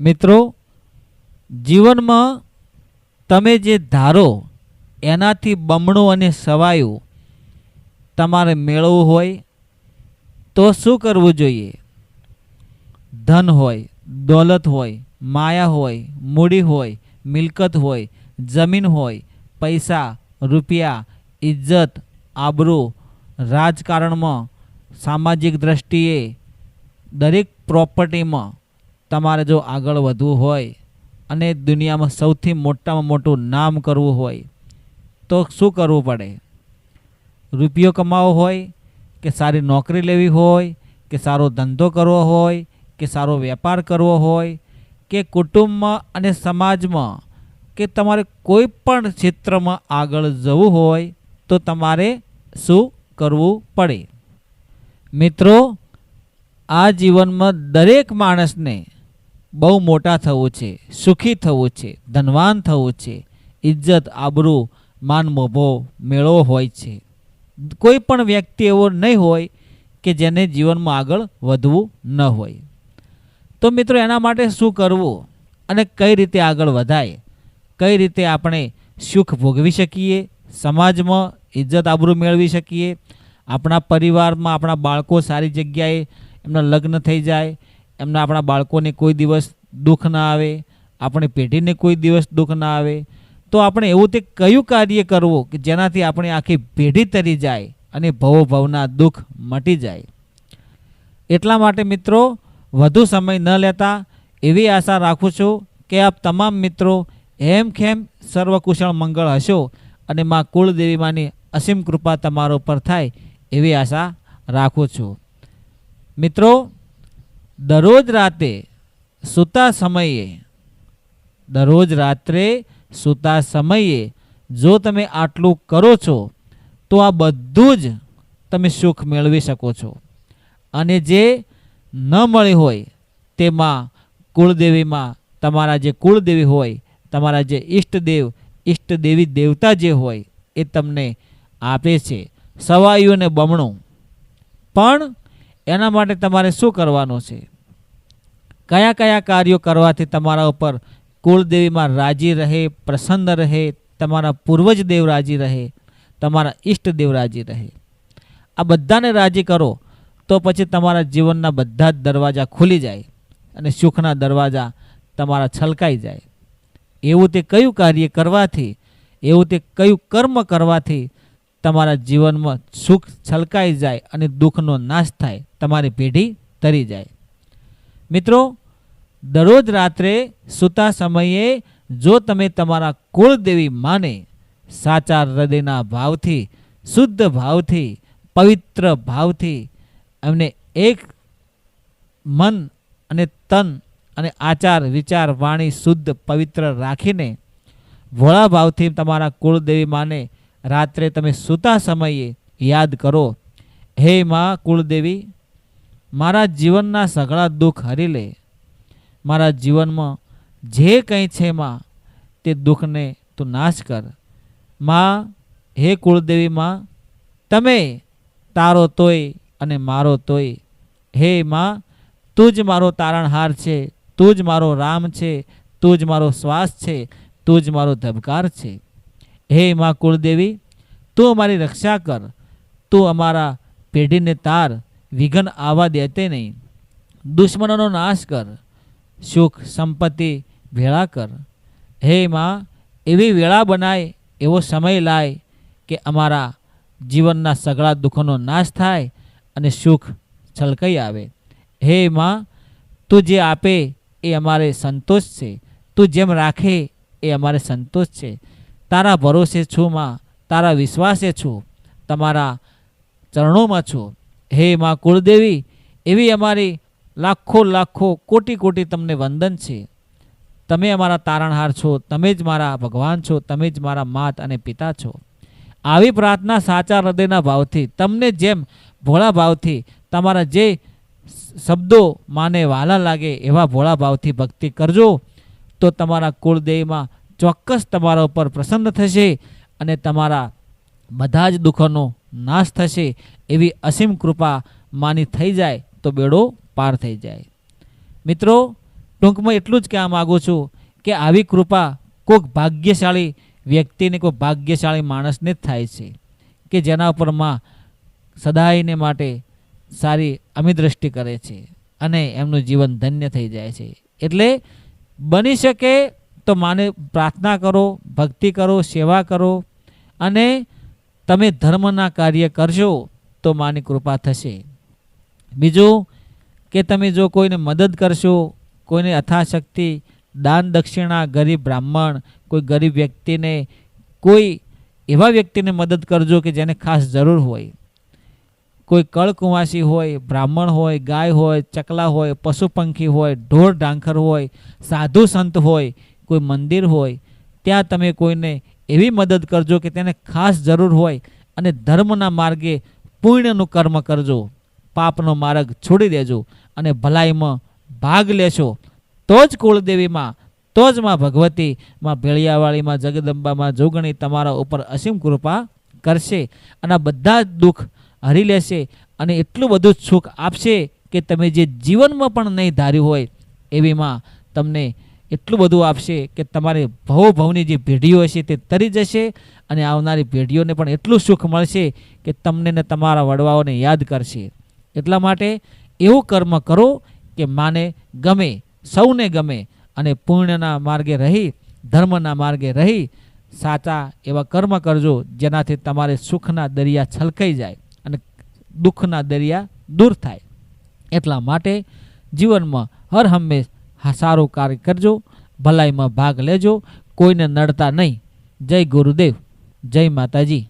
મિત્રો, જીવનમાં તમે જે ધારો, એનાથી બમણું અને સવાયું તમારે મેળવવું હોય, તો શું કરવું જોઈએ? ધન હોય, દોલત હોય, માયા હોય, મૂડી હોય, મિલકત હોય, જમીન હોય, પૈસા, રૂપિયા, ઇજ્જત, આબરૂ, રાજકારણમાં, સામાજિક દ્રષ્ટિએ, દરેક પ્રોપર્ટીમાં તમારે જો આગળ વધવું હોય અને દુનિયામાં સૌથી મોટામાં મોટું નામ કરવું હોય, તો શું કરવું પડે? રૂપિયો કમાવો હોય કે સારી નોકરી લેવી હોય કે સારો ધંધો કરવો હોય કે સારો વેપાર કરવો હોય કે કુટુંબમાં અને સમાજમાં કે તમારે કોઈ પણ ક્ષેત્રમાં આગળ જવું હોય, તો તમારે શું કરવું પડે? મિત્રો, આ જીવનમાં દરેક માણસને બહુ મોટા થવું છે, સુખી થવું છે, ધનવાન થવું છે, ઇજ્જત, આબરૂ, માન, મોભો મેળવો હોય છે. કોઈ પણ વ્યક્તિ એવો નહીં હોય કે જેને જીવનમાં આગળ વધવું ન હોય. તો મિત્રો એના માટે શું કરવું અને કઈ રીતે આગળ વધાય? કઈ રીતે આપણે સુખ ભોગવી શકીએ? સમાજમાં ઇજ્જત, આબરૂ મેળવી શકીએ? આપણા પરિવારમાં આપણા બાળકો સારી જગ્યાએ એમના લગ્ન થઈ જાય એમના આપણા બાળકોને કોઈ દિવસ દુઃખ ના આવે, આપણી પેઢીને કોઈ દિવસ દુઃખ ના આવે. તો આપણે એવું તે કયું કાર્ય કરવું કે જેનાથી આપણી આખી પેઢી તરી જાય અને ભવો ભવના દુઃખ મટી જાય? એટલા માટે મિત્રો, વધુ સમય ન લેતા એવી આશા રાખું છું કે આપ તમામ મિત્રો હેમ ખેમ સર્વકુશળ મંગળ હશો અને માં કુળદેવીમાંની અસીમ કૃપા તમારા ઉપર થાય એવી આશા રાખું છું. મિત્રો દરરોજ રાતે સૂતા સમયે, દરરોજ રાત્રે સૂતા સમયે જો તમે આટલું કરો છો, તો આ બધું જ તમે સુખ મેળવી શકો છો. અને જે ન મળ્યું હોય, તેમાં કુળદેવીમાં તમારા જે કુળદેવી હોય, તમારા જે ઈષ્ટદેવ, ઈષ્ટદેવી દેવતા જે હોય, એ તમને આપે છે. સવાયું અને બમણું. પણ એના માટે તમારે શું કરવાનું છે? કયા કયા કાર્યો કરવાથી તમારા ઉપર કુળદેવીમાં રાજી રહે, પ્રસન્ન રહે, તમારા પૂર્વજ દેવ રાજી રહે, તમારા ઈષ્ટદેવ રાજી રહે? આ બધાને રાજી કરો તો પછી તમારા જીવનના બધા જ દરવાજા ખુલી જાય અને સુખના દરવાજા તમારા છલકાઈ જાય. એવું તે કયું કાર્ય કરવાથી, એવું તે કયું કર્મ કરવાથી તમારા જીવનમાં સુખ છલકાઈ જાય અને દુઃખનો નાશ થાય, તમારી પેઢી તરી જાય. મિત્રો, દરરોજ રાત્રે સૂતા સમયે જો તમે તમારા કુળદેવી માને, સાચા હૃદયના ભાવથી, શુદ્ધ ભાવથી, પવિત્ર ભાવથી, એમને એક મન અને તન અને આચાર, વિચાર, વાણી, શુદ્ધ, પવિત્ર રાખીને, ભોળા ભાવથી તમારા કુળદેવી માને રાત્રે તમે સૂતા સમયે યાદ કરો, હે માં કુળદેવી, મારા જીવનના સઘળા દુઃખ હરી લે. મારા જીવનમાં જે કંઈ છે માં, તે દુઃખને તું નાશ કર. માં, હે કુળદેવી માં, તમે તારો તોય અને મારો તોય. હે માં, તું જ મારો તારણહાર છે, તું જ મારો રામ છે, તું જ મારો શ્વાસ છે, તું જ મારો ધબકાર છે. હે માં કુળદેવી, તું અમારી રક્ષા કર. તું અમારા પેઢીને તાર. વિઘન આવવા દેતે નહીં. દુશ્મનોનો નાશ કર. સુખ સંપત્તિ ભેળા કર. હે માં, એવી વેળા બનાય, એવો સમય લાય કે અમારા જીવનના સઘળા દુઃખોનો નાશ થાય અને સુખ છલકાઈ આવે. હે માં, તું જે આપે એ અમારે સંતોષ છે. તું જેમ રાખે એ અમારે સંતોષ છે. તારા ભરોસે છું માં, તારા વિશ્વાસે છું, તમારા ચરણોમાં છું. હે માં કુળદેવી, એવી અમારી લાખો લાખો કોટી કોટી તમને વંદન છે. તમે અમારા તારણહાર છો, તમે જ મારા ભગવાન છો, તમે જ મારા માત અને પિતા છો. આવી પ્રાર્થના સાચા હૃદયના ભાવથી, તમને જેમ ભોળા ભાવથી, તમારા જે શબ્દો માને વાલા લાગે એવા ભોળા ભાવથી ભક્તિ કરજો. તો તમારા કુળદેવીમાં ચોક્કસ તમારા ઉપર પ્રસન્ન થશે અને તમારા બધા જ દુઃખોનો નાશ થશે એવી અસીમ કૃપા માની થઈ જાય તો બેડો પાર થઈ જાય. મિત્રો, ટૂંકમાં એટલું જ કહેવા માગું છું કે આવી કૃપા કોઈક ભાગ્યશાળી વ્યક્તિને કોઈ ભાગ્યશાળી માણસને જ થાય છે કે જેના ઉપરમાં સદાયને માટે સારી અમિદ્રષ્ટિ કરે છે અને એમનું જીવન ધન્ય થઈ જાય છે. એટલે બની શકે તો માને પ્રાર્થના કરો, ભક્તિ કરો, સેવા કરો અને તમે ધર્મના કાર્ય કરશો તો માની કૃપા થશે. બીજું કે તમે જો કોઈને મદદ કરશો, કોઈને અથાશક્તિ દાન દક્ષિણા, ગરીબ બ્રાહ્મણ, કોઈ ગરીબ વ્યક્તિને, કોઈ એવા વ્યક્તિને મદદ કરજો કે જેને ખાસ જરૂર હોય. કોઈ કળકુંવાસી હોય, બ્રાહ્મણ હોય, ગાય હોય, ચકલા હોય, પશુ પંખી હોય, ઢોર ડાંખર હોય, સાધુ સંત હોય કોઈ મંદિર હોય, ત્યાં તમે કોઈને એવી મદદ કરજો કે તેને ખાસ જરૂર હોય અને ધર્મના માર્ગે પુણ્યનું કર્મ કરજો. પાપનો માર્ગ છોડી દેજો અને ભલાઈમાં ભાગ લેશો. તો જ કુળદેવીમાં, તો જ માં ભગવતી, માં ભેળિયાવાળીમાં, જગદંબામાં, જોગણી તમારા ઉપર અસીમ કૃપા કરશે અને બધા જ દુઃખ હરી લેશે અને એટલું બધું જ સુખ આપશે કે તમે જે જીવનમાં પણ નહીં ધાર્યું હોય, એવીમાં તમને એટલું બધું આપશે કે તમારે ભવ ભવની જે પેઢીઓ હશે તે તરી જશે અને આવનારી પેઢીઓને પણ એટલું સુખ મળશે કે તમને ને તમારા વડવાઓને યાદ કરશે. એટલા માટે એવું કર્મ કરો કે માને ગમે, સૌને ગમે અને પુણ્યના માર્ગે રહી, ધર્મના માર્ગે રહી, સાચા એવા કર્મ કરજો જેનાથી તમારે સુખના દરિયા છલકાઈ જાય અને દુઃખના દરિયા દૂર થાય. એટલા માટે જીવનમાં હર હંમેશ હા સારું કાર્ય કરજો ભલાઈમાં ભાગ લેજો કોઈને નડતા નહીં. જય ગુરુદેવ જય માતાજી.